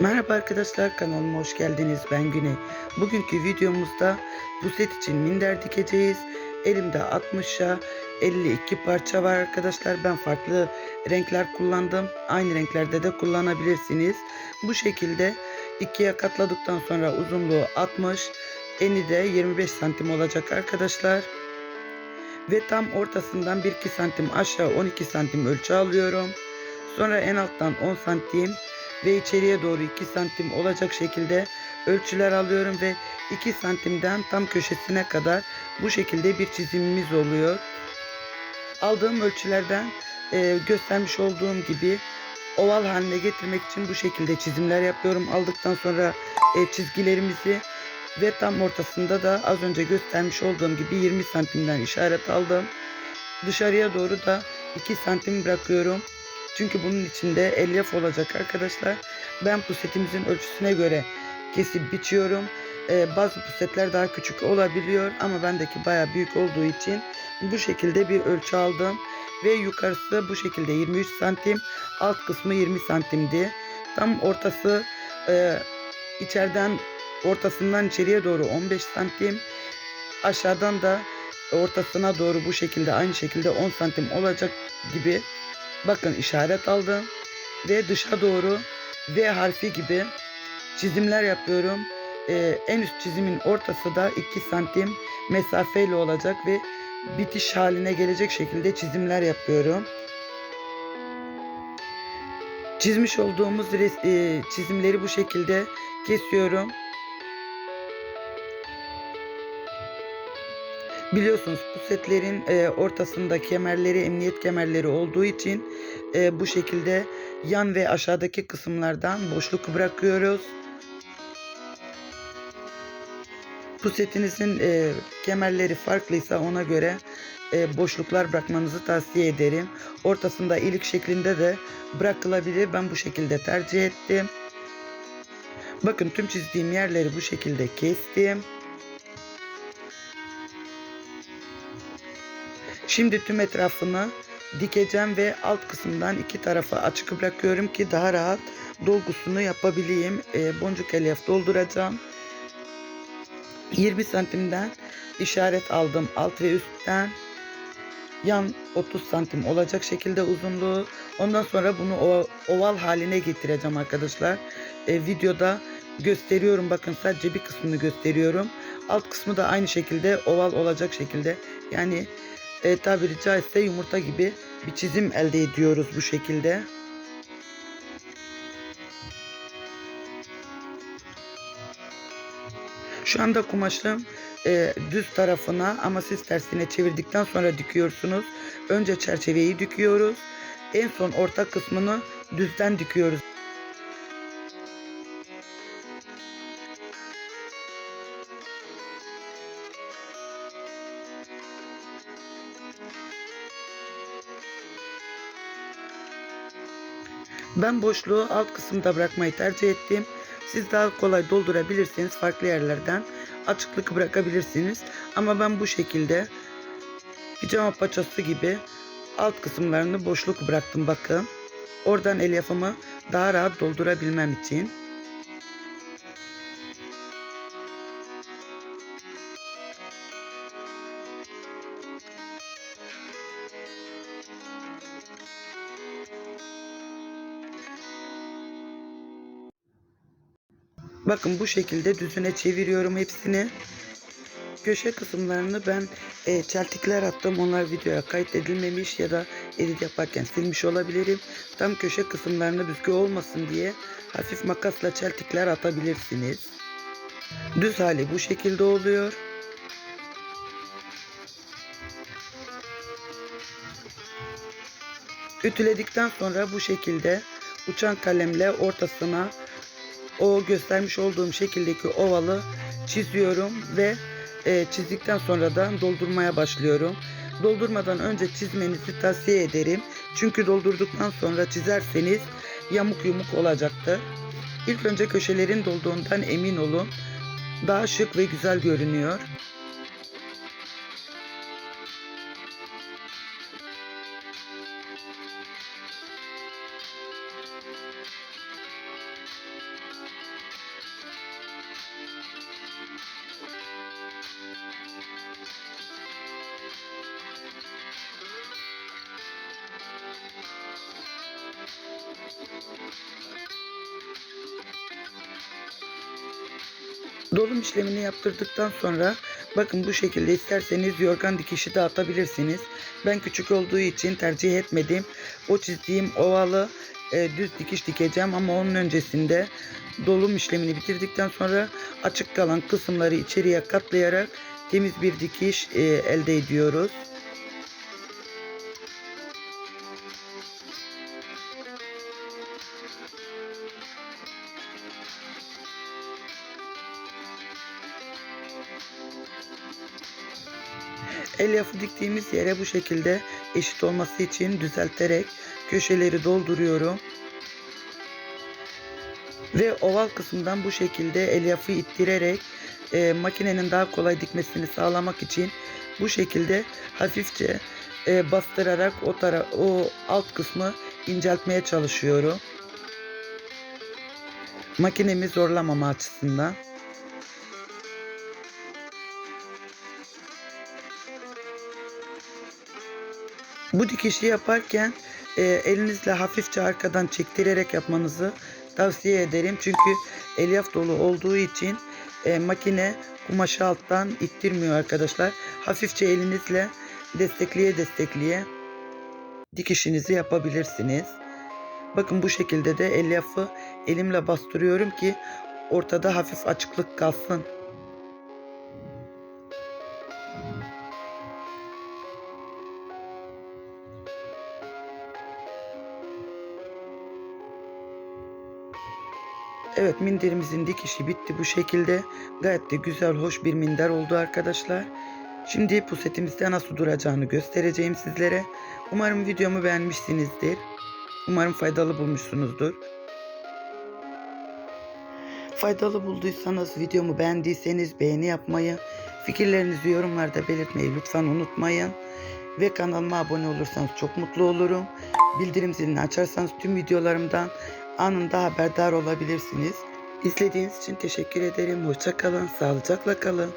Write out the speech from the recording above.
Merhaba arkadaşlar kanalıma hoş geldiniz ben Güney. Bugünkü videomuzda bu set için minder dikeceğiz. Elimde 60'a 52 parça var arkadaşlar. Ben farklı renkler kullandım. Aynı renklerde de kullanabilirsiniz. Bu şekilde ikiye katladıktan sonra uzunluğu 60, eni de 25 santim olacak arkadaşlar. Ve tam ortasından 1-2 santim aşağı 12 santim ölçü alıyorum. Sonra en alttan 10 santim ve içeriye doğru 2 santim olacak şekilde ölçüler alıyorum ve 2 santimden tam köşesine kadar bu şekilde bir çizimimiz oluyor. Aldığım ölçülerden e, göstermiş olduğum gibi oval haline getirmek için bu şekilde çizimler yapıyorum. Aldıktan sonra e, çizgilerimizi ve tam ortasında da az önce göstermiş olduğum gibi 20 santimden işaret aldım. Dışarıya doğru da 2 santim bırakıyorum. Çünkü bunun içinde elyaf olacak arkadaşlar. Ben pusetimizin ölçüsüne göre kesip biçiyorum. Ee, bazı pusetler daha küçük olabiliyor ama bendeki baya büyük olduğu için bu şekilde bir ölçü aldım. Ve yukarısı bu şekilde 23 santim, alt kısmı 20 santimdi. Tam ortası e, içeriden ortasından içeriye doğru 15 santim, aşağıdan da ortasına doğru bu şekilde aynı şekilde 10 santim olacak gibi Bakın işaret aldım ve dışa doğru V harfi gibi çizimler yapıyorum. Ee, en üst çizimin ortası da 2 santim mesafeyle olacak ve bitiş haline gelecek şekilde çizimler yapıyorum. Çizmiş olduğumuz e, çizimleri bu şekilde kesiyorum. Biliyorsunuz bu setlerin e, ortasında kemerleri, emniyet kemerleri olduğu için e, bu şekilde yan ve aşağıdaki kısımlardan boşluk bırakıyoruz. Bu setinizin e, kemerleri farklıysa ona göre e, boşluklar bırakmanızı tavsiye ederim. Ortasında ilik şeklinde de bırakılabilir. Ben bu şekilde tercih ettim. Bakın tüm çizdiğim yerleri bu şekilde kestim. Şimdi tüm etrafını dikeceğim ve alt kısımdan iki tarafa açık bırakıyorum ki daha rahat dolgusunu yapabileyim. E, boncuk elyaf dolduracağım. 20 santimden işaret aldım alt ve üstten. Yan 30 santim olacak şekilde uzunluğu. Ondan sonra bunu oval haline getireceğim arkadaşlar. E, videoda gösteriyorum. Bakın sadece bir kısmını gösteriyorum. Alt kısmı da aynı şekilde oval olacak şekilde. Yani e, tabiri caizse yumurta gibi bir çizim elde ediyoruz bu şekilde. Şu anda kumaşım e, düz tarafına ama siz tersine çevirdikten sonra dikiyorsunuz. Önce çerçeveyi dikiyoruz. En son orta kısmını düzden dikiyoruz. Ben boşluğu alt kısımda bırakmayı tercih ettim. Siz daha kolay doldurabilirsiniz farklı yerlerden. Açıklık bırakabilirsiniz. Ama ben bu şekilde pijama paçası gibi alt kısımlarını boşluk bıraktım bakın. Oradan elyafımı daha rahat doldurabilmem için. Bakın bu şekilde düzüne çeviriyorum hepsini. Köşe kısımlarını ben e, çeltikler attım. Onlar videoya kaydedilmemiş ya da edit yaparken silmiş olabilirim. Tam köşe kısımlarını büzgü olmasın diye hafif makasla çeltikler atabilirsiniz. Düz hali bu şekilde oluyor. Ütüledikten sonra bu şekilde uçan kalemle ortasına o göstermiş olduğum şekildeki ovalı çiziyorum ve e, çizdikten sonra da doldurmaya başlıyorum. Doldurmadan önce çizmenizi tavsiye ederim. Çünkü doldurduktan sonra çizerseniz yamuk yumuk olacaktır. İlk önce köşelerin dolduğundan emin olun. Daha şık ve güzel görünüyor. Dolum işlemini yaptırdıktan sonra bakın bu şekilde isterseniz yorgan dikişi de atabilirsiniz. Ben küçük olduğu için tercih etmedim. O çizdiğim ovalı e, düz dikiş dikeceğim ama onun öncesinde dolum işlemini bitirdikten sonra açık kalan kısımları içeriye katlayarak temiz bir dikiş e, elde ediyoruz. Elyafı diktiğimiz yere bu şekilde eşit olması için düzelterek köşeleri dolduruyorum. Ve oval kısımdan bu şekilde elyafı ittirerek e, makinenin daha kolay dikmesini sağlamak için bu şekilde hafifçe e, bastırarak o tara o alt kısmı inceltmeye çalışıyorum. Makinemi zorlamama açısından. Bu dikişi yaparken e, elinizle hafifçe arkadan çektirerek yapmanızı tavsiye ederim. Çünkü elyaf dolu olduğu için e, makine kumaşı alttan ittirmiyor arkadaşlar. Hafifçe elinizle destekleye destekleye dikişinizi yapabilirsiniz. Bakın bu şekilde de elyafı elimle bastırıyorum ki ortada hafif açıklık kalsın. Evet minderimizin dikişi bitti bu şekilde. Gayet de güzel hoş bir minder oldu arkadaşlar. Şimdi pusetimizde nasıl duracağını göstereceğim sizlere. Umarım videomu beğenmişsinizdir. Umarım faydalı bulmuşsunuzdur. Faydalı bulduysanız videomu beğendiyseniz beğeni yapmayı, fikirlerinizi yorumlarda belirtmeyi lütfen unutmayın. Ve kanalıma abone olursanız çok mutlu olurum. Bildirim zilini açarsanız tüm videolarımdan anında haberdar olabilirsiniz. İzlediğiniz için teşekkür ederim. Hoşça kalın, sağlıcakla kalın.